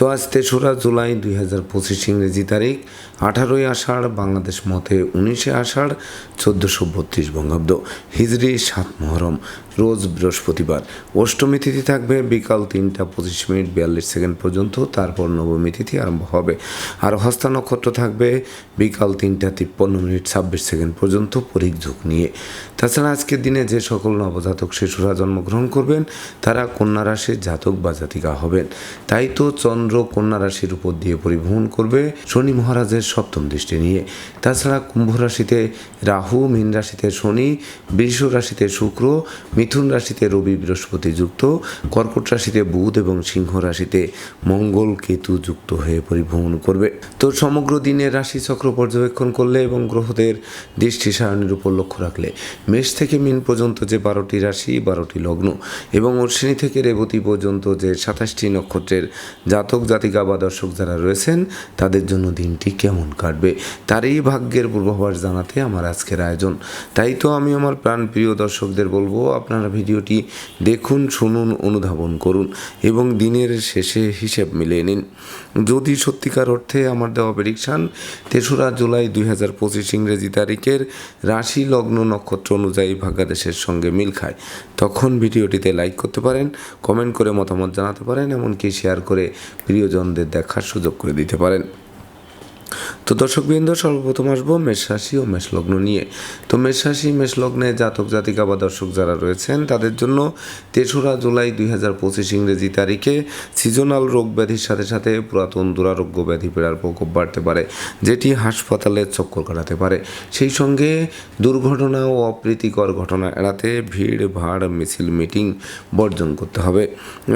তো আজ তেসরা জুলাই দুই হাজার পঁচিশ ইংরেজি তারিখ, আঠারোই আষাঢ়, বাংলাদেশ মতে উনিশে আষাঢ়, চোদ্দোশো বত্রিশ বঙ্গাব্দ। হিজড়ি সাত মহরম, রোজ বৃহস্পতিবার। অষ্টমী তিথি থাকবে বিকাল তিনটা পঁচিশ মিনিট বিয়াল্লিশ সেকেন্ড পর্যন্ত, তারপর নবমী তিথি আরম্ভ হবে। আর হস্তা নক্ষত্র থাকবে বিকাল তিনটা তিপ্পান্ন মিনিট ছাব্বিশ সেকেন্ড পর্যন্ত ঝোঁক নিয়ে। তাছাড়া আজকের দিনে যে সকল নবজাতক শিশুরা জন্মগ্রহণ করবেন, তারা কন্যা রাশির জাতক বা জাতিকা হবেন। তাই তো চন্দ্র কন্যা রাশির উপর দিয়ে পরিভ্রমণ করবে শনি মহারাজের সপ্তম দৃষ্টি নিয়ে। তাছাড়া কুম্ভ রাশিতে রাহু, মীন রাশিতে শনি, বৃষ রাশিতে শুক্র, মিথুন রাশিতে রবি, বৃহস্পতি যুক্ত, কর্কট রাশিতে বুধ এবং সিংহ রাশিতে মঙ্গল কেতু যুক্ত হয়ে পরিভ্রমণ করবে। তো সমগ্র দিনের রাশি চক্র পর্যবেক্ষণ করলে এবং গ্রহদের দৃষ্টি সারণীর উপর লক্ষ্য রাখলে মেষ থেকে মিন পর্যন্ত যে বারোটি রাশি, বারোটি লগ্ন এবং অশ্বিনী থেকে রেবতী পর্যন্ত যে সাতাশটি নক্ষত্রের জাতক জাতিকা বা দর্শক যারা রয়েছেন, তাদের জন্য দিনটি কেমন কাটবে? তারই ভাগ্যের পূর্বাভাস জানাতে আমার আজকের আয়োজন। তাই তো আমি আমার প্রাণপ্রিয় দর্শকদের বলব, আপনারা ভিডিওটি দেখুন, শুনুন, অনুধাবন করুন এবং দিনের শেষে হিসেব মিলিয়ে নিন। যদি সত্যিকার অর্থে আমার দেওয়া প্রেডিকশান তেসরা জুলাই দুই হাজার পঁচিশ ইংরেজি তারিখের রাশি লগ্ন নক্ষত্র অনুযায়ী ভাগ্যাদেশের সঙ্গে মিল খায়। তখন ভিডিওটিতে লাইক করতে পারেন কমেন্ট করে মতামত জানাতে পারেন, এমনকি শেয়ার করে প্রিয়জনদের দেখার সুযোগ করে দিতে পারেন। তো দর্শকবৃন্দ, সর্বপ্রথম আসব মেষ রাশি ও মেষ লগ্ন নিয়ে। তো মেষ রাশি, মেষ লগ্নে জাতক, জাতিকা বা দর্শক যারা রয়েছেন, তাদের জন্য তেসরা জুলাই দুই হাজার পঁচিশ ইংরেজি তারিখে সিজনাল রোগ ব্যাধির সাথে সাথে পুরাতন দুরারোগ্য ব্যাধি পীড়ার প্রকোপ বাড়তে পারে, যেটি হাসপাতালে চক্কর কাটাতে পারে। সেই সঙ্গে দুর্ঘটনা ও অপ্রীতিকর ঘটনা এড়াতে ভিড়, ভাড়, মিছিল, মিটিং বর্জন করতে হবে।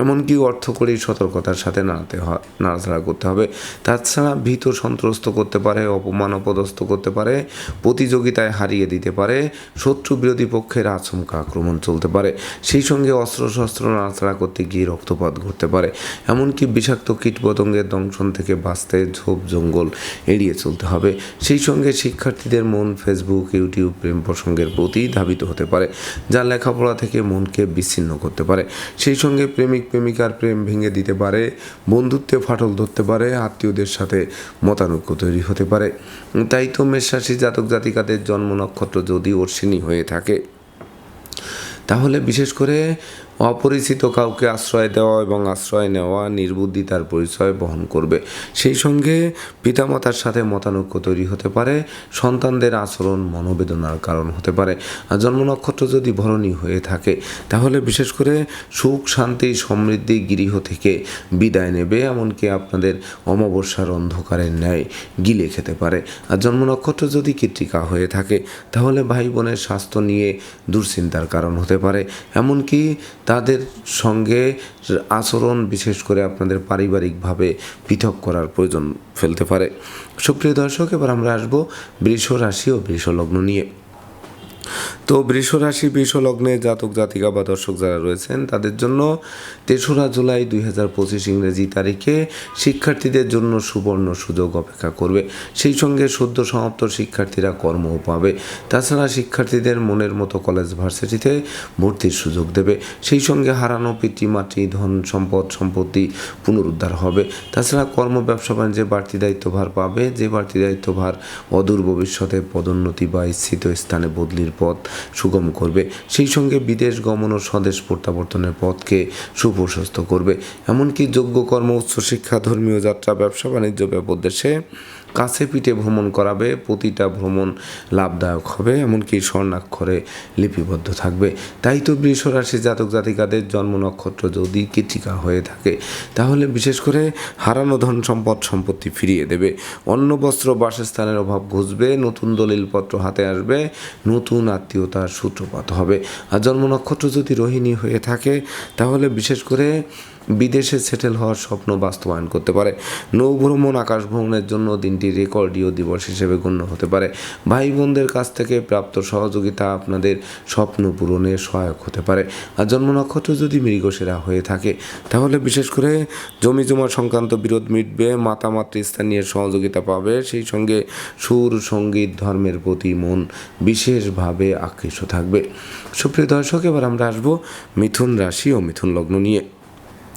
এমনকি অর্থকরী সতর্কতার সাথে নাড়াতে হয় নাড়াচাড়া করতে হবে। তাছাড়া ভীত সন্ত্রস্ত করতে পারে, অপমান অপদস্থ করতে পারে, প্রতিযোগিতায় হারিয়ে দিতে পারে, শত্রু বিরোধী পক্ষের আচমকা আক্রমণ চলতে পারে, সেই সঙ্গে অস্ত্রশস্ত্র নাড়াচাড়া করতে গিয়ে রক্তপাত ঘটতে পারে, এমনকি বিষাক্ত কীটপতঙ্গের দংশন থেকে বাঁচতে ঝোপ জঙ্গল এড়িয়ে চলতে হবে। সেই সঙ্গে শিক্ষার্থীদের মন ফেসবুক, ইউটিউব প্রেম প্রসঙ্গের প্রতি ধাবিত হতে পারে, যা লেখাপড়া থেকে মনকে বিচ্ছিন্ন করতে পারে। সেই সঙ্গে প্রেমিক, প্রেমিকার প্রেম ভেঙে দিতে পারে, বন্ধুত্বে ফাটল ধরতে পারে, আত্মীয়দের সাথে মতানৈক্য তৈরি হতে পারে। তাই তো মেষরাশি জাতক জাতিকাদের জন্ম নক্ষত্র যদি অশ্বিনী হয়ে থাকে, তাহলে বিশেষ করে অপরিচিত কাউকে আশ্রয় দেওয়া এবং আশ্রয় নেওয়া নির্বুদ্ধিতার পরিচয় বহন করবে। সেই সঙ্গে পিতামাতার সাথে মতানৈক্য তৈরি হতে পারে, সন্তানদের আচরণ মনোবেদনার কারণ হতে পারে। আর জন্ম নক্ষত্র যদি ভরণী হয়ে থাকে, তাহলে বিশেষ করে সুখ, শান্তি, সমৃদ্ধি, গৃহ থেকে বিদায় নেবে, এমনকি আপনাদের অমাবস্যার অন্ধকারের ন্যায় গিলে খেতে পারে। আর জন্ম নক্ষত্র যদি কৃত্রিকা হয়ে থাকে, তাহলে ভাই বোনের স্বাস্থ্য নিয়ে দুশ্চিন্তার কারণ হতে পারে। এমনকি তাদের সঙ্গে আচরণ বিশেষ করে আপনাদের পারিবারিকভাবে পৃথক করার প্রয়োজন ফেলতে পারে। সুপ্রিয় দর্শক, এবার আমরা আসব বৃষ রাশি ও বৃষ লগ্ন নিয়ে। তো বৃষ রাশি বৃষ লগ্নে জাতক, জাতিকা বা দর্শক যারা রয়েছেন, তাদের জন্য তেসরা জুলাই দুই হাজার পঁচিশ ইংরেজি তারিখে শিক্ষার্থীদের জন্য সুবর্ণ সুযোগ অপেক্ষা করবে। সেই সঙ্গে সদ্য সমাপ্ত শিক্ষার্থীরা কর্মও পাবে। তাছাড়া শিক্ষার্থীদের মনের মতো কলেজ ভার্সিটিতে ভর্তির সুযোগ দেবে। সেই সঙ্গে হারানো পিতৃমাতৃ ধন সম্পদ, সম্পত্তি পুনরুদ্ধার হবে। তাছাড়া কর্ম, ব্যবসা, বাণিজ্যে বাড়তি দায়িত্বভার পাবে। যে বাড়তি দায়িত্বভার অদূর ভবিষ্যতে পদোন্নতি বা ইচ্ছিত স্থানে বদলির পথ সুগম করবে। সেই সঙ্গে বিদেশ গমন ও স্বদেশ প্রত্যাবর্তনের পথকে সুপ্রশস্ত করবে। এমনকি যোগ্য কর্ম উচ্চশিক্ষা ধর্মীয় যাত্রা ব্যবসা বাণিজ্য ব্যবদেশে কাছে পিঠে ভ্রমণ করাবে, প্রতিটা ভ্রমণ লাভদায়ক হবে, এমনকি স্বর্ণাক্ষরে লিপিবদ্ধ থাকবে। তাই তো বৃষ রাশি জাতক জাতিকাদের জন্ম নক্ষত্র যদি কৃতিকা হয়ে থাকে, তাহলে বিশেষ করে হারানো ধন সম্পদ সম্পত্তি ফিরিয়ে দেবে। অন্ন, বস্ত্র, বাসস্থানের অভাব ঘুষবে নতুন দলিলপত্র হাতে আসবে, নতুন আত্মীয়তার সূত্রপাত হবে। আর জন্ম নক্ষত্র যদি রোহিণী হয়ে থাকে, তাহলে বিশেষ করে বিদেশে সেটেল হওয়ার স্বপ্ন বাস্তবায়ন করতে পারে। নৌভ্রমণ আকাশ ভ্রমণের জন্য দিনটি রেকর্ডীয় দিবস হিসেবে গণ্য হতে পারে। ভাই বোনদের কাছ থেকে প্রাপ্ত সহযোগিতা আপনাদের স্বপ্ন পূরণে সহায়ক হতে পারে। আর জন্ম নক্ষত্র যদি মৃগসেরা হয়ে থাকে, তাহলে বিশেষ করে জমি জমা সংক্রান্ত বিরোধ মিটবে মাতা মাতৃস্থানীয় সহযোগিতা পাবে, সেই সঙ্গে সুর, সংগীত, ধর্মের প্রতি মন বিশেষভাবে আকৃষ্ট থাকবে। সুপ্রিয় দর্শক, এবার আমরা আসব মিথুন রাশি ও মিথুন লগ্ন নিয়ে।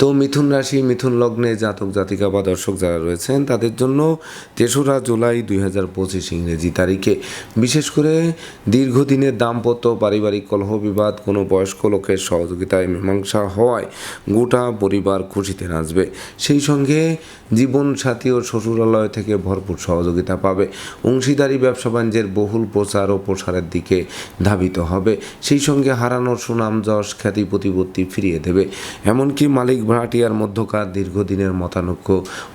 তো মিথুন রাশি, মিথুন লগ্নে জাতক, জাতিকা বা দর্শক যারা রয়েছেন, তাদের জন্য তেসরা জুলাই দুই হাজার পঁচিশ ইংরেজি তারিখে। বিশেষ করে দীর্ঘদিনের দাম্পত্য, পারিবারিক কলহ বিবাদ, কোনো বয়স্ক লোকের সহযোগিতায় মীমাংসা হওয়ায় গোটা পরিবার খুশিতে নাচবে। সেই সঙ্গে জীবন সাথী ও শ্বশুরালয় থেকে ভরপুর সহযোগিতা পাবে। অংশীদারি, ব্যবসা বাণিজ্যের বহুল প্রচার ও প্রসারের দিকে ধাবিত হবে। সেই সঙ্গে হারানোর সুনাম, যশ, খ্যাতি, প্রতিপত্তি ফিরিয়ে দেবে। এমনকি মালিক ভাড়াটিয়ার মধ্যকার দীর্ঘদিনের মতানৈক্য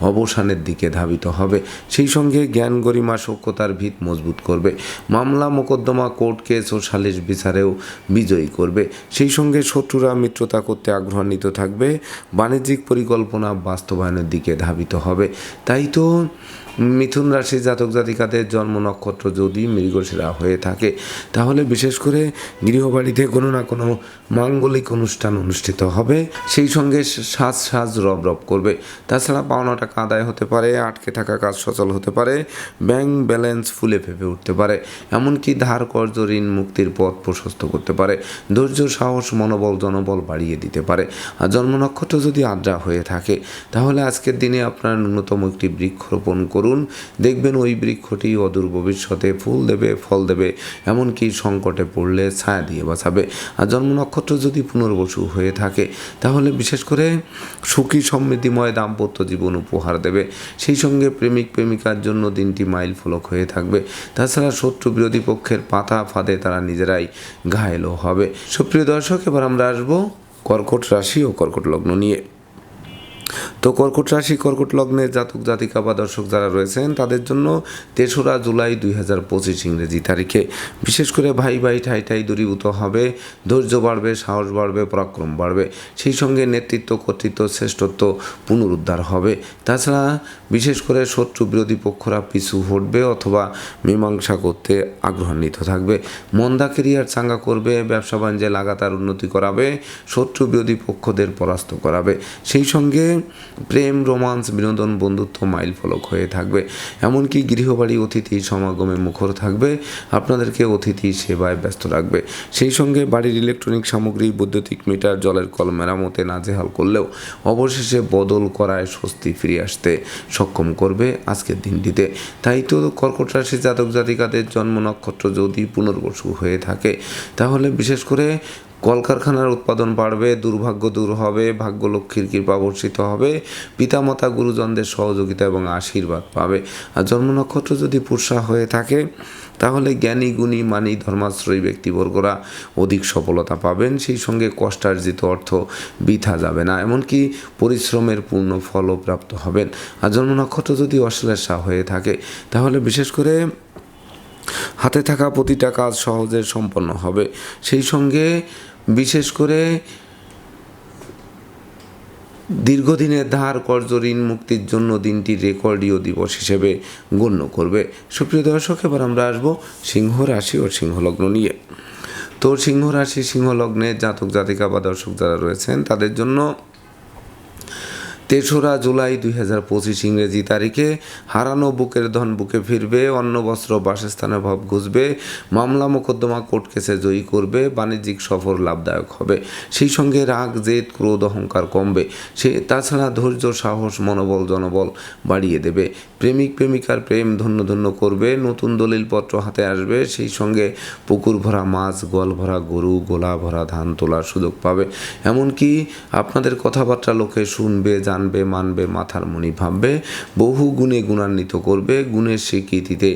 অবসানের দিকে ধাবিত হবে। সেই সঙ্গে জ্ঞান গরিমা সক্ষতার ভিত মজবুত করবে। মামলা মোকদ্দমা কোর্ট কেস ও সালিশ বিচারেও বিজয়ী করবে। সেই সঙ্গে শত্রুরা মিত্রতা করতে আগ্রহান্বিত থাকবে। বাণিজ্যিক পরিকল্পনা বাস্তবায়নের দিকে ধাবিত হবে। তাই তো মিথুন রাশি জাতক জাতিকাদের জন্ম নক্ষত্র যদি মৃগশিরা হয়ে থাকে, তাহলে বিশেষ করে গৃহবাড়িতে কোনো না কোনো মাঙ্গলিক অনুষ্ঠান অনুষ্ঠিত হবে। সেই সঙ্গে সাজ সাজ রব রব করবে। তাছাড়া পাওনা টাকা আদায় হতে পারে, আটকে থাকা কাজ সচল হতে পারে, ব্যাংক ব্যালেন্স ফুলে ফেপে উঠতে পারে, এমনকি ধার কর্জ, ঋণ মুক্তির পথ প্রশস্ত করতে পারে, ধৈর্য, সাহস, মনোবল, জনবল বাড়িয়ে দিতে পারে। আর জন্ম নক্ষত্র যদি আদ্রা হয়ে থাকে, তাহলে আজকের দিনে আপনার ন্যূনতম একটি বৃক্ষরোপণ করুন। দেখবেন ওই বৃক্ষটি অদূর ভবিষ্যতে ফুল দেবে, ফল দেবে, এমনকি সংকটে পড়লে ছায়া দিয়ে বাঁচাবে। আর জন্ম নক্ষত্র যদি পুনর্বসু হয়ে থাকে, তাহলে বিশেষ করে সুখী সমৃদ্ধিময় দাম্পত্য জীবন উপহার দেবে। সেই সঙ্গে প্রেমিক প্রেমিকার জন্য দিনটি মাইল ফলক হয়ে থাকবে। তাছাড়া শত্রু বিরোধী পক্ষের পাতা ফাঁদে তারা নিজেরাই ঘায়েলও হবে। সুপ্রিয় দর্শক, এবার আমরা আসব কর্কট রাশি ও কর্কট লগ্ন নিয়ে। তো কর্কট রাশি, কর্কট লগ্নের জাতক, জাতিকা বা দর্শক যারা রয়েছেন, তাদের জন্য তেসরা জুলাই দুই হাজার পঁচিশ ইংরেজি তারিখে। বিশেষ করে ভাই ভাই, ঠাই ঠাই দূরীভূত হবে, ধৈর্য বাড়বে, সাহস বাড়বে, পরাক্রম বাড়বে। সেই সঙ্গে নেতৃত্ব, কর্তৃত্ব, শ্রেষ্ঠত্ব পুনরুদ্ধার হবে। তাছাড়া বিশেষ করে শত্রু বিরোধী পক্ষরা পিছু হটবে অথবা মীমাংসা করতে আগ্রহান্বিত থাকবে। মন্দা কেরিয়ার চাঙ্গা করবে, ব্যবসা বাণিজ্যে লাগাতার উন্নতি করাবে, শত্রু বিরোধী পক্ষদের পরাস্ত করাবে। সেই সঙ্গে প্রেম, রোমান্স, বিনোদন, বন্ধুত্ব মাইল ফলক হয়ে থাকবে। এমনকি গৃহবাড়ি, অতিথি, সমাগমে মুখর থাকবে। আপনাদেরকে অতিথি সেবায় ব্যস্ত রাখবে। সেই সঙ্গে বাড়ির ইলেকট্রনিক সামগ্রী, বৈদ্যুতিক মিটার, জলের কল মেরামতে নাজেহাল করলেও অবশেষে বদল করায় স্বস্তি ফিরে আসতে সক্ষম করবে আজকের দিনটিতে। তাই তো কর্কট রাশি জাতক জাতিকাদের জন্ম নক্ষত্র যদি পুনর্বসু হয়ে থাকে, তাহলে বিশেষ করে কলকারখানার উৎপাদন বাড়বে, দুর্ভাগ্য দূর হবে, ভাগ্যলক্ষ্মীর কৃপা বর্ষিত হবে, পিতামাতা, গুরুজনদের সহযোগিতা এবং আশীর্বাদ পাবে। আর জন্ম নক্ষত্র যদি পুরসা হয়ে থাকে, তাহলে জ্ঞানী, গুণী, মানি, ধর্মাশ্রয়ী ব্যক্তিবর্গরা অধিক সফলতা পাবেন। সেই সঙ্গে কষ্টার্জিত অর্থ বৃথা যাবে না, এমনকি পরিশ্রমের পূর্ণ ফলও প্রাপ্ত হবেন। আর জন্ম নক্ষত্র যদি অশ্লেষা হয়ে থাকে, তাহলে বিশেষ করে হাতে থাকা প্রতিটা কাজ সহজে সম্পন্ন হবে। সেই সঙ্গে বিশেষ করে দীর্ঘদিনের ধার কর্জ ঋণ মুক্তির জন্য দিনটি রেকর্ডীয় দিবস হিসেবে গণ্য করবে। সুপ্রিয় দর্শক, এবার আমরা আসব সিংহ রাশি ও সিংহলগ্ন নিয়ে। তো সিংহ রাশি, সিংহলগ্নে জাতক জাতিকা বা দর্শক যারা রয়েছেন, তাদের জন্য তেসরা জুলাই দুই হাজার পঁচিশ ইংরেজি তারিখে হারানো বুকের ধন বুকে ফিরবে অন্ন বস্ত্র বাসস্থানে ভাব ঘুষবে, মামলা মোকদ্দমা কোর্ট কেসে জয়ী করবে, বাণিজ্যিক সফর লাভদায়ক হবে। সেই সঙ্গে রাগ, জেদ, ক্রোধ, অহংকার কমবে। সে তাছাড়া ধৈর্য, সাহস, মনোবল, জনবল বাড়িয়ে দেবে। প্রেমিক, প্রেমিকার প্রেম ধন্য ধন্য করবে, নতুন দলিলপত্র হাতে আসবে, সেই সঙ্গে পুকুর ভরা মাছ, গোয়াল ভরা গরু, গোলা ভরা ধান তোলার সুযোগ পাবে। এমনকি আপনাদের কথাবার্তা লোকে শুনবে, জানবে জানবে, মানবে, মাথার মনি ভাববে, বহু গুণে গুণান্বিত করবে, গুণের স্বীকৃতিতে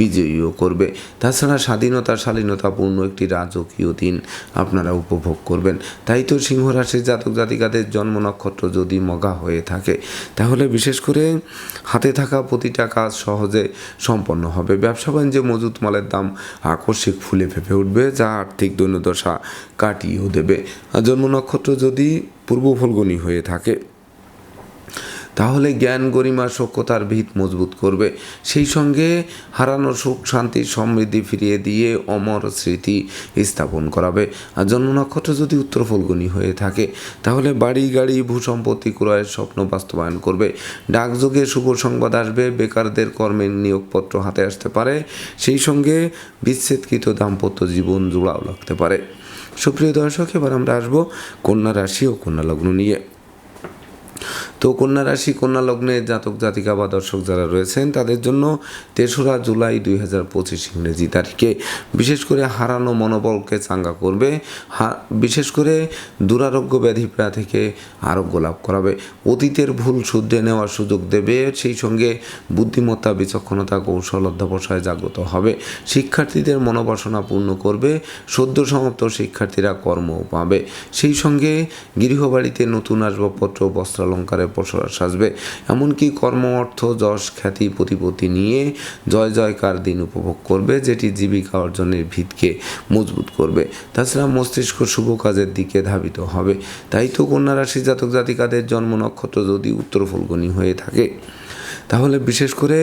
বিজয়ীও করবে। তাছাড়া স্বাধীনতা, শালীনতাপূর্ণ একটি রাজকীয় দিন আপনারা উপভোগ করবেন। তাই তো সিংহ রাশির জাতক জাতিকাদের জন্ম নক্ষত্র যদি মগা হয়ে থাকে, তাহলে বিশেষ করে হাতে থাকা প্রতিটা কাজ সহজে সম্পন্ন হবে। ব্যবসা বাণিজ্যে মজুত মালের দাম আকস্মিক ফুলে ফেপে উঠবে, যা আর্থিক দৈন্যদশা কাটিয়েও দেবে। আর জন্ম নক্ষত্র যদি পূর্ব ফলগুনি হয়ে থাকে তাহলে জ্ঞান গরিমা সক্ষতার ভিত মজবুত করবে। সেই সঙ্গে হারানো সুখ, শান্তি, সমৃদ্ধি ফিরিয়ে দিয়ে অমর স্মৃতি স্থাপন করাবে। আর জন্ম নক্ষত্র যদি উত্তর ফলগুনি হয়ে থাকে, তাহলে বাড়ি, গাড়ি, ভূসম্পত্তি ক্রয়ের স্বপ্ন বাস্তবায়ন করবে। ডাকযোগে শুভ সংবাদ আসবে, বেকারদের কর্মের নিয়োগপত্র হাতে আসতে পারে, সেই সঙ্গে বিচ্ছেদকৃত দাম্পত্য জীবন জোড়াও লাগতে পারে। সুপ্রিয় দর্শক, এবার আমরা আসব কন্যা রাশি ও কন্যা লগ্ন নিয়ে। তো কন্যা রাশি, কন্যা লগ্নে জাতক, জাতিকা বা দর্শক যারা রয়েছেন, তাদের জন্য তেসরা জুলাই দুই হাজার পঁচিশ ইংরেজি তারিখে বিশেষ করে হারানো মনোবলকে চাঙ্গা করবে। বিশেষ করে দুরারোগ্য ব্যাধি পীড়া থেকে আরোগ্য লাভ করাবে। অতীতের ভুল শুদ্ধে নেওয়ার সুযোগ দেবে। সেই সঙ্গে বুদ্ধিমত্তা, বিচক্ষণতা, কৌশল অধ্যাবসায় জাগ্রত হবে। শিক্ষার্থীদের মনোবাসনা পূর্ণ করবে। সদ্য সমাপ্ত শিক্ষার্থীরা কর্ম পাবে। সেই সঙ্গে গৃহবাড়িতে নতুন আসবাবপত্র বস্ত্রালঙ্কারের প্রসার সাজবে। এমনকি কর্ম অর্থ যশ খ্যাতি প্রতিপত্তি নিয়ে জয় জয়কার দিন উপভোগ করবে, যেটি জীবিকা অর্জনের ভিতকে মজবুত করবে। তাছাড়া মস্তিষ্ক শুভ কাজের দিকে ধাবিত হবে। তাই তো কন্যা রাশি জাতক জাতিকাদের জন্ম নক্ষত্র যদি উত্তর ফলগুনি হয়ে থাকে। তাহলে বিশেষ করে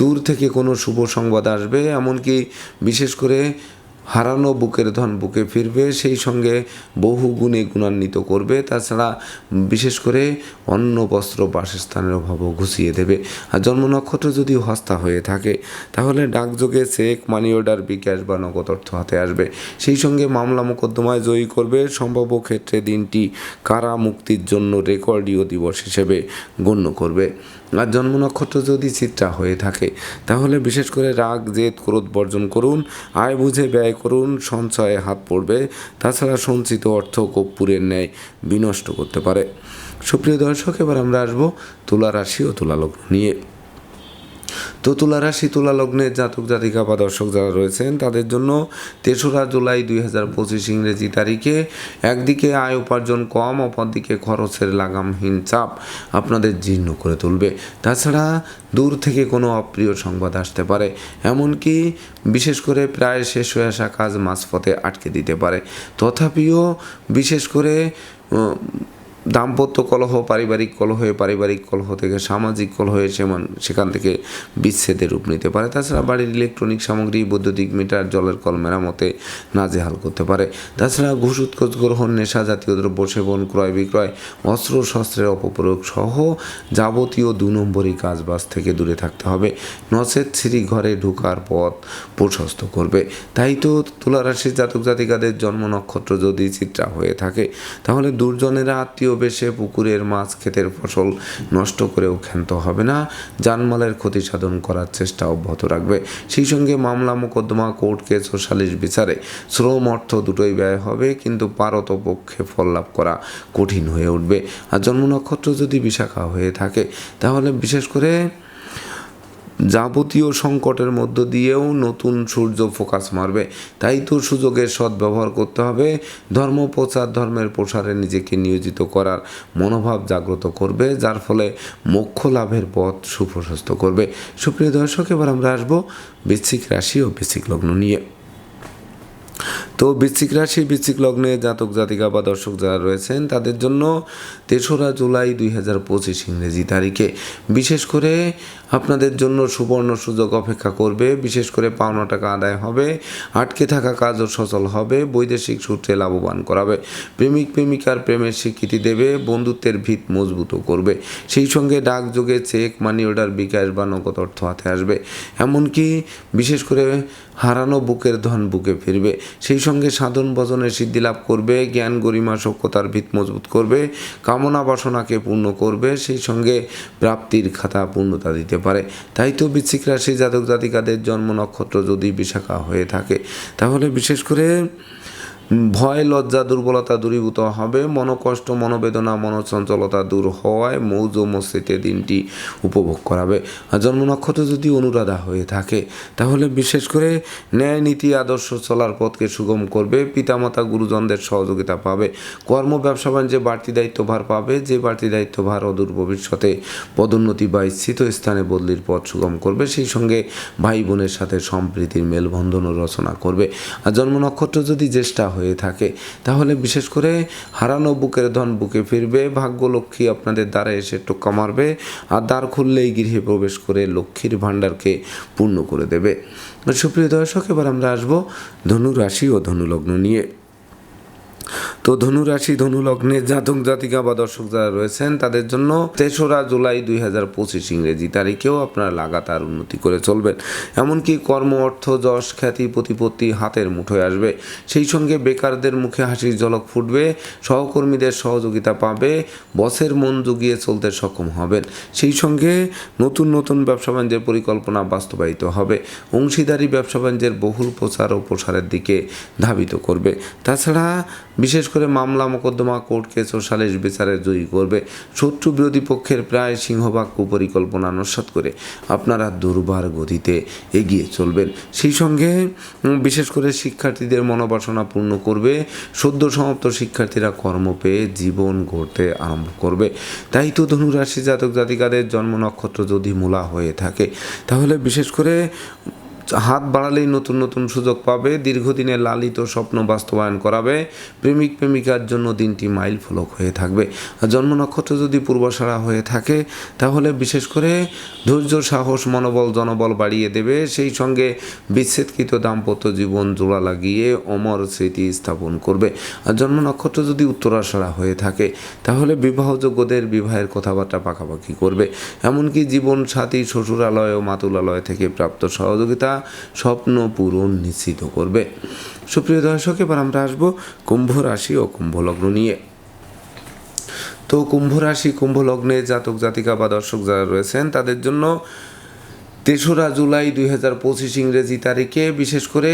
দূর থেকে কোনো শুভ সংবাদ আসবে, এমনকি বিশেষ করে হারানো বুকের ধন বুকে ফিরবে, সেই সঙ্গে বহু গুণে গুণান্বিত করবে। তাছাড়া বিশেষ করে অন্ন, বস্ত্র, বাসস্থানের অভাবও ঘুষিয়ে দেবে। আর জন্ম নক্ষত্র যদি হস্তা হয়ে থাকে, তাহলে ডাকযোগে চেক, মানি অর্ডার, বিকাশ বা নগদ অর্থ হাতে আসবে। সেই সঙ্গে মামলা মোকদ্দমায় জয়ী করবে। সম্ভাব্য ক্ষেত্রে দিনটি কারা মুক্তির জন্য রেকর্ডীয় দিবস হিসেবে গণ্য করবে। আর জন্ম নক্ষত্র যদি চিত্রা হয়ে থাকে, তাহলে বিশেষ করে রাগ, জেদ, ক্রোধ বর্জন করুন। আয় বুঝে ব্যয় করুন, সঞ্চয়ে হাত পড়বে। তাছাড়া সঞ্চিত অর্থ কর্পূরের ন্যায় বিনষ্ট করতে পারে। সুপ্রিয় দর্শক, এবার আমরা আসব তুলা রাশি ও তুলা লগ্ন নিয়ে। তো তুলা রাশি তুলা লগ্নের জাতক জাতিকা বা দর্শক যারা রয়েছেন, তাদের জন্য তেসরা জুলাই দুই হাজার পঁচিশ ইংরেজি তারিখে একদিকে আয় উপার্জন কম, অপরদিকে খরচের লাগামহীন চাপ আপনাদের জীর্ণ করে তুলবে। তাছাড়া দূর থেকে কোনো অপ্রিয় সংবাদ আসতে পারে, এমনকি বিশেষ করে প্রায় শেষ হয়ে আসা কাজ মাঝপথে আটকে দিতে পারে। তথাপিও বিশেষ করে দাম্পত্য কলহ, পারিবারিক কলহে পারিবারিক কলহ থেকে সামাজিক কলহে সেমান সেখান থেকে বিচ্ছেদের রূপ নিতে পারে। তাছাড়া বাড়ির ইলেকট্রনিক সামগ্রী, বৈদ্যুতিক মিটার, জলের কল মেরামতে নাজেহাল করতে পারে। তাছাড়া ঘুষ, উৎকোচ, গ্রহণ, নেশা, জাতীয় দ্রব্য সেবন, ক্রয় বিক্রয়, অস্ত্র, শস্ত্রের অপপ্রয়োগ সহ যাবতীয় দু নম্বরই কাজবাজ থেকে দূরে থাকতে হবে। নচেত সিঁড়ি ঘরে ঢোকার পথ প্রশস্ত করবে। তাই তো তুলারাশির জাতক জাতিকাদের জন্ম নক্ষত্র যদি চিত্রা হয়ে থাকে, তাহলে দুর্জনেরা আত্মীয় বেশে পুকুরের মাছ ক্ষেতের ফসল নষ্ট করেও ক্ষান্ত হবে না। জানমালের ক্ষতি সাধন করার চেষ্টা অব্যাহত রাখবে। সেই সঙ্গে মামলা মোকদ্দমা কোর্ট কেস ও সালিশ বিচারে শ্রম অর্থ দুটোই ব্যয় হবে, কিন্তু পারত পক্ষে ফল লাভ করা কঠিন হয়ে উঠবে। আর জন্ম নক্ষত্র যদি বিশাখা হয়ে থাকে, তাহলে বিশেষ করে যাবতীয় সংকটের মধ্য দিয়েও নতুন সূর্য ফোকাস মারবে। তাই তো সুযোগের সদ্ব্যবহার করতে হবে। ধর্ম, প্রচার, ধর্মের প্রসারে নিজেকে নিয়োজিত করার মনোভাব জাগ্রত করবে, যার ফলে মোক্ষ লাভের পথ সুপ্রশস্ত করবে। সুপ্রিয় দর্শক, এবার আমরা আসব বৃশ্চিক রাশি ও বৃশ্চিক লগ্ন নিয়ে। তো বৃশ্চিক রাশি, বৃশ্চিক লগ্নে জাতক, জাতিকা বা দর্শক যারা রয়েছেন, তাদের জন্য তেসরা জুলাই দুই হাজার পঁচিশ ইংরেজি তারিখে। বিশেষ করে আপনাদের জন্য সুবর্ণ সুযোগ অপেক্ষা করবে। বিশেষ করে পাওনা টাকা আদায় হবে, আটকে থাকা কাজও সচল হবে, বৈদেশিক সূত্রে লাভবান করাবে। প্রেমিক, প্রেমিকার প্রেমের স্বীকৃতি দেবে, বন্ধুত্বের ভিত মজবুতও করবে। সেই সঙ্গে ডাকযোগে চেক, মানি অর্ডার, বিকাশ বা নগদ অর্থ হাতে আসবে। এমনকি বিশেষ করে হারানো বুকের ধন বুকে ফিরবে। সেই সঙ্গে সাধন ভজনে সিদ্ধি লাভ করবে, জ্ঞান গরিমা সক্ষতার ভিত মজবুত করবে, কামনা বাসনাকে পূর্ণ করবে, সেই সঙ্গে প্রাপ্তির খাতা পূর্ণতা দিতে পারে। তাই তো বৃশ্চিক রাশি জাতক জাতিকাদের জন্ম নক্ষত্র যদি বিশাখা হয়ে থাকে, তাহলে বিশেষ করে ভয়, লজ্জা, দুর্বলতা দূরীভূত হবে। মনোকষ্ট, মনোবেদনা, মনোচঞ্চলতা দূর হওয়ায় মৌজ মস্তিতে দিনটি উপভোগ করাবে। জন্ম নক্ষত্র যদি অনুরাধা হয়ে থাকে, তাহলে বিশেষ করে ন্যায়, নীতি, আদর্শ চলার পথকে সুগম করবে। পিতামাতা, গুরুজনদের সহযোগিতা পাবে। কর্ম, ব্যবসা, বাণিজ্যে বাড়তি দায়িত্বভার পাবে। যে বাড়তি দায়িত্বভার অদূর ভবিষ্যতে পদোন্নতি বা স্থিত স্থানে বদলির পথ সুগম করবে, সেই সঙ্গে ভাই বোনের সাথে সম্প্রীতির মেলবন্ধনও রচনা করবে। আর জন্ম নক্ষত্র যদি জ্যেষ্ঠা হয়ে থাকে। তাহলে বিশেষ করে হারানো বুকের ধন বুকে ফিরবে ভাগ্য লক্ষ্মী আপনাদের দ্বারা এসে টোকা মারবে আর দ্বার খুললেই গৃহে প্রবেশ করে লক্ষ্মীর ভাণ্ডারকে পূর্ণ করে দেবে। সুপ্রিয় দর্শক, এবার আমরা আসব ধনু রাশি ও ধনুলগ্ন নিয়ে। তো ধনু রাশি ধনু লগ্নে জাতক, জাতিকা বা দর্শক যারা রয়েছেন, তাদের জন্য তেসরা জুলাই দুই হাজার পঁচিশ ইংরেজি তারিখেও আপনারা লাগাতার উন্নতি করে চলবেন। এমনকি কর্ম, অর্থ, যশ, খ্যাতি, প্রতিপত্তি হাতের মুঠোয় আসবে। সেই সঙ্গে বেকারদের মুখে হাসির ঝলক ফুটবে, সহকর্মীদের সহযোগিতা পাবে, বসের মন জুগিয়ে চলতে সক্ষম হবেন। সেই সঙ্গে নতুন নতুন ব্যবসা বাণিজ্যের পরিকল্পনা বাস্তবায়িত হবে। অংশীদারি ব্যবসা বাণিজ্যের বহুল প্রচার ও প্রসারের দিকে ধাবিত করবে। তাছাড়া বিশেষ করে মামলা মোকদ্দমা কোর্ট কেস ও সালিশ বিচারে জয়ী করবে। শত্রু বিরোধী পক্ষের প্রায় সিংহভাগ কুপরিকল্পনা নস্বাত করে আপনারা দুর্বার গতিতে এগিয়ে চলবেন। সেই সঙ্গে বিশেষ করে শিক্ষার্থীদের মনোবাসনা পূর্ণ করবে। সদ্য সমাপ্ত শিক্ষার্থীরা কর্ম পেয়ে জীবন গড়তে আরম্ভ করবে। তাই তো ধনুরাশি জাতক জাতিকাদের জন্ম নক্ষত্র যদি মূলা হয়ে থাকে, তাহলে বিশেষ করে হাত বাড়ালেই নতুন নতুন সুযোগ পাবে, দীর্ঘদিনের লালিত স্বপ্ন বাস্তবায়ন করাবে, প্রেমিক প্রেমিকার জন্য দিনটি মাইল ফলক হয়ে থাকবে। আর জন্ম নক্ষত্র যদি পূর্বসারা হয়ে থাকে, তাহলে বিশেষ করে ধৈর্য, সাহস, মনোবল, জনবল বাড়িয়ে দেবে। সেই সঙ্গে বিচ্ছেদকৃত দাম্পত্য জীবন জোড়া লাগিয়ে অমর স্মৃতি স্থাপন করবে। আর জন্ম নক্ষত্র যদি উত্তরাসারা হয়ে থাকে, তাহলে বিবাহযোগ্যদের বিবাহের কথাবার্তা পাকাপাকি করবে। এমনকি জীবন সাথী শ্বশুরালয় ও মাতুলালয় থেকে প্রাপ্ত সহযোগিতা স্বপ্ন পূরণ নিশ্চিত করবে। সুপ্রিয় দর্শক, এবার আমরা আসব কুম্ভ রাশি ও কুম্ভ লগ্ন নিয়ে। তো কুম্ভ রাশি, কুম্ভ লগ্নে জাতক, জাতিকা বা দর্শক যারা রয়েছেন, তাদের জন্য তেসরা জুলাই দুই হাজার পঁচিশ ইংরেজি তারিখে বিশেষ করে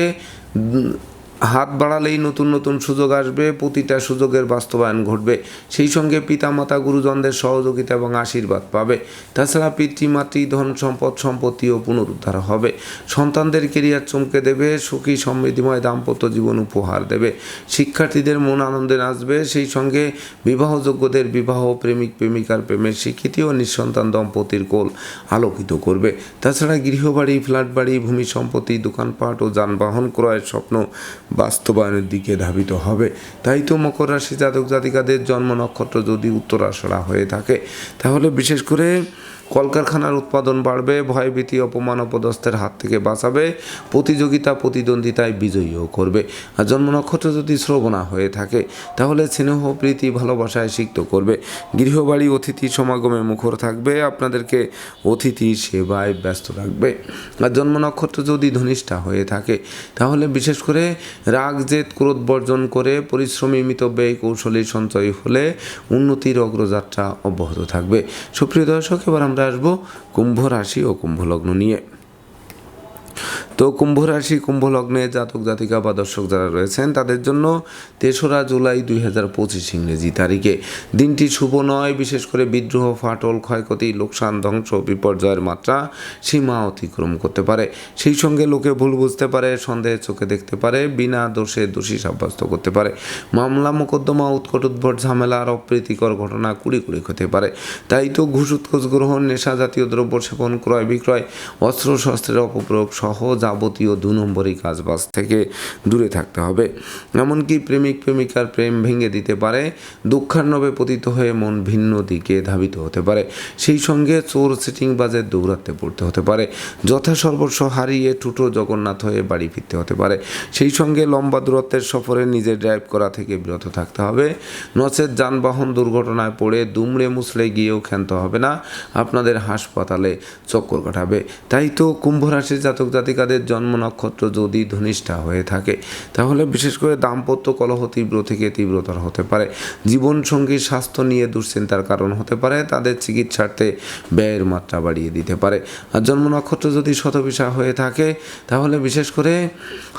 হাত বাড়ালেই নতুন নতুন সুযোগ আসবে, প্রতিটা সুযোগের বাস্তবায়ন ঘটবে। সেই সঙ্গে পিতামাতা, গুরুজনদের সহযোগিতা এবং আশীর্বাদ পাবে। তাছাড়া পিতৃমাতৃ ধন সম্পদ, সম্পত্তিও পুনরুদ্ধার হবে। সন্তানদের কেরিয়ার চমকে দেবে, সুখী, সমৃদ্ধিময়, দাম্পত্য জীবন উপহার দেবে। শিক্ষার্থীদের মন আনন্দে নাচবে, সেই সঙ্গে বিবাহযোগ্যদের বিবাহ প্রেমিক, প্রেমিকার প্রেমের স্বীকৃতি ও নিঃসন্তান দম্পতির কোল আলোকিত করবে। তাছাড়া গৃহবাড়ি ফ্ল্যাট বাড়ি ভূমি সম্পত্তি, দোকানপাট ও যানবাহন ক্রয়ের স্বপ্ন বাস্তবায়নের দিকে ধাবিত হবে। তাই তো মকর রাশি জাতক জাতিকাদের জন্ম নক্ষত্র যদি উত্তরাশরা হয়ে থাকে, তাহলে বিশেষ করে কলকারখানার উৎপাদন বাড়বে, ভয়ভীতি অপমান অপদস্থের হাত থেকে বাঁচাবে, প্রতিযোগিতা, প্রতিদ্বন্দ্বিতায় বিজয়ীও করবে। আর জন্ম নক্ষত্র যদি শ্রবণা হয়ে থাকে, তাহলে স্নেহ, প্রীতি, ভালোবাসায় সিক্ত করবে। গৃহবাড়ি, অতিথি সমাগমে মুখর থাকবে, আপনাদেরকে অতিথি সেবায় ব্যস্ত রাখবে। আর জন্ম নক্ষত্র যদি ধনিষ্ঠা হয়ে থাকে, তাহলে বিশেষ করে রাগ, জেদ, ক্রোধ বর্জন করে পরিশ্রমী মিত ব্যয় কৌশলী সঞ্চয় হলে উন্নতির অগ্রযাত্রা অব্যাহত থাকবে। সুপ্রিয় দর্শক, এবার আমরা আসব কুম্ভ রাশি ও কুম্ভ লগ্ন নিয়ে। তো কুম্ভ রাশি কুম্ভ লগ্নে জাতক জাতিকা বা দর্শক যারা রয়েছেন, তাদের জন্য তেসরা জুলাই দুই হাজার পঁচিশ ইংরেজি তারিখে। দিনটি শুভ নয়, বিশেষ করে বিদ্রোহ, ফাটল, ক্ষয়ক্ষতি, লোকসান, ধ্বংস, বিপর্যয়ের মাত্রা সীমা অতিক্রম করতে পারে। সেই সঙ্গে লোকে ভুল বুঝতে পারে সন্দেহের চোখে দেখতে পারে, বিনা দোষে দোষী সাব্যস্ত করতে পারে। মামলা, মোকদ্দমা, উৎকট উদ্ভট ঝামেলা আর অপ্রীতিকর ঘটনা কুড়ি কুড়ি হতে পারে। তাই তো ঘুষ, উৎকোচ, গ্রহণ, নেশা জাতীয় দ্রব্য সেবন ক্রয় বিক্রয় অস্ত্র, শস্ত্রের অপপ্রয়োগ সহ যাবতীয় দু নম্বরই কাজবাজ থেকে দূরে থাকতে হবে। এমনকি প্রেমিক, প্রেমিকার প্রেম ভেঙে দিতে পারে দুঃখার্ণবে পতিত হয়ে মন ভিন্ন দিকে ধাবিত হতে পারে। সেই সঙ্গে চোর সিটিং বাজের দৌরাত্মে পড়তে হতে পারে। যথা সর্বস্ব হারিয়ে টুটো জগন্নাথ হয়ে বাড়ি ফিরতে হতে পারে। সেই সঙ্গে লম্বা দূরত্বের সফরে নিজে ড্রাইভ করা থেকে বিরত থাকতে হবে। নচেত যানবাহন দুর্ঘটনায় পড়ে দুমড়ে মুসলে গিয়েও ক্ষান্ত হবে না। আপনাদের হাসপাতালে চক্কর কাটাবে। তাই তো কুম্ভ রাশির জাতক জাতিকাদের জাতকদের জন্ম নক্ষত্র যদি ধনিষ্ঠা হয়ে থাকে, তাহলে বিশেষ করে দাম্পত্য কলহ তীব্র থেকে তীব্রতর হতে পারে। জীবনসঙ্গীর স্বাস্থ্য নিয়ে দুশ্চিন্তার কারণ হতে পারে, তাদের চিকিৎসার্থে ব্যয়ের মাত্রা বাড়িয়ে দিতে পারে। আর জন্ম নক্ষত্র যদি শতবিশা হয়ে থাকে, তাহলে বিশেষ করে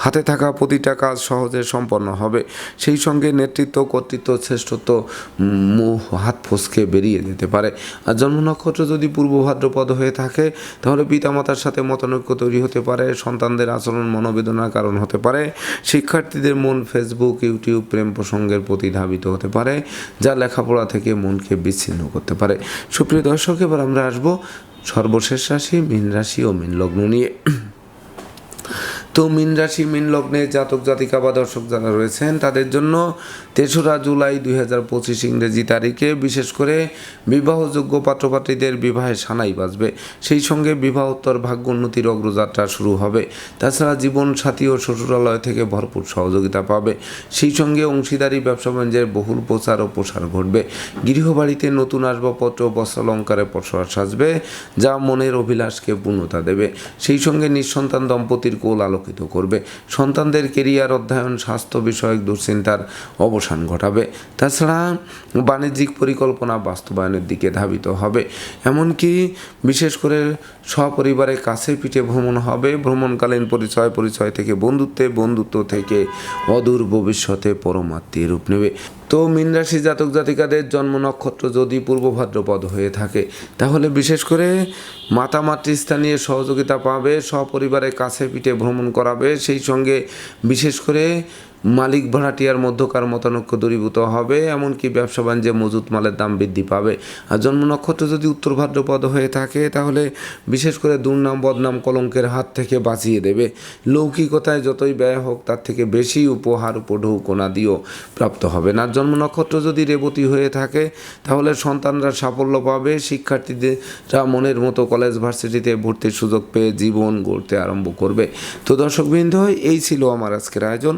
হাতে থাকা প্রতিটা কাজ সহজে সম্পন্ন হবে। সেই সঙ্গে নেতৃত্ব, কর্তৃত্ব, শ্রেষ্ঠত্ব মুখ হাত ফসকে বেরিয়ে যেতে পারে। আর জন্ম নক্ষত্র যদি পূর্ব ভাদ্রপদ হয়ে থাকে, তাহলে পিতামাতার সাথে মতানৈক্য তৈরি হতে পারে সন্তানদের আচরণ মনোবেদনার কারণ হতে পারে। শিক্ষার্থীদের মন ফেসবুক ইউটিউব প্রেম প্রসঙ্গের প্রতি ধাবিত হতে পারে, যা লেখাপড়া থেকে মনকে বিচ্ছিন্ন করতে পারে। সুপ্রিয় দর্শক, এবার আমরা আসব সর্বশেষ রাশি, মীন রাশি ও মীন লগ্ন নিয়ে। তো মীন রাশি, মীন লগ্নে জাতক, জাতিকা বা দর্শক যারা রয়েছেন, তাদের জন্য তেসরা জুলাই দুই হাজার পঁচিশ ইংরেজি তারিখে বিশেষ করে বিবাহযোগ্য পাত্রপাত্রীদের বিবাহে সানাই বাজবে। সেই সঙ্গে বিবাহোত্তর ভাগ্য উন্নতির অগ্রযাত্রা শুরু হবে। তাছাড়া জীবন সাথী ও শ্বশুরালয় থেকে ভরপুর সহযোগিতা পাবে। সেই সঙ্গে অংশীদারি, ব্যবসা বাণিজ্যের বহুল প্রচার ও প্রসার ঘটবে। গৃহবাড়িতে নতুন আসবাবপত্র বস্ত্রালঙ্কারে প্রসার সাজবে, যা মনের অভিলাষকে পূর্ণতা দেবে। সেই সঙ্গে নিঃসন্তান দম্পতির কোল আলোকিত করবে। সন্তানদের কেরিয়ার অধ্যয়ন, স্বাস্থ্য বিষয়ক দুশ্চিন্তার অবসান ঘটাবে। তাছাড়া বাণিজ্যিক পরিকল্পনা বাস্তবায়নের দিকে ধাবিত হবে। এমনকি বিশেষ করে সপরিবারে কাছে পিঠে ভ্রমণ হবে। ভ্রমণকালীন পরিচয় পরিচয় থেকে বন্ধুত্বে, বন্ধুত্ব থেকে অদূর ভবিষ্যতে পরমাত্মীয় রূপ নেবে। তো মীন রাশি জাতক জাতিকাদের জন্ম নক্ষত্র যদি পূর্ব ভাদ্রপদ হয়ে থাকে, তাহলে বিশেষ করে মাতা মাতৃস্থানীয় সহযোগিতা পাবে সপরিবারে কাছে পিঠে ভ্রমণ করাবে। সেই সঙ্গে বিশেষ করে মালিক ভাড়াটিয়ার মধ্যকার মতানৈক্য দূরীভূত হবে, এমনকি ব্যবসা বাণিজ্যে মজুত মালের দাম বৃদ্ধি পাবে। আর জন্ম নক্ষত্র যদি উত্তর ভাদ্রপদ হয়ে থাকে, তাহলে বিশেষ করে দুর্নাম, বদনাম কলঙ্কের হাত থেকে বাঁচিয়ে দেবে। লৌকিকতায় যতই ব্যয় হোক, তার থেকে বেশি উপহার উপঢৌকনা দিয়েও প্রাপ্ত হবে না। জন্ম নক্ষত্র যদি রেবতী হয়ে থাকে, তাহলে সন্তানরা সাফল্য পাবে। শিক্ষার্থীদেররা মনের মতো কলেজ ভার্সিটিতে ভর্তির সুযোগ পেয়ে জীবন গড়তে আরম্ভ করবে। তো দর্শকবৃন্দ, এই ছিল আমার আজকের আয়োজন।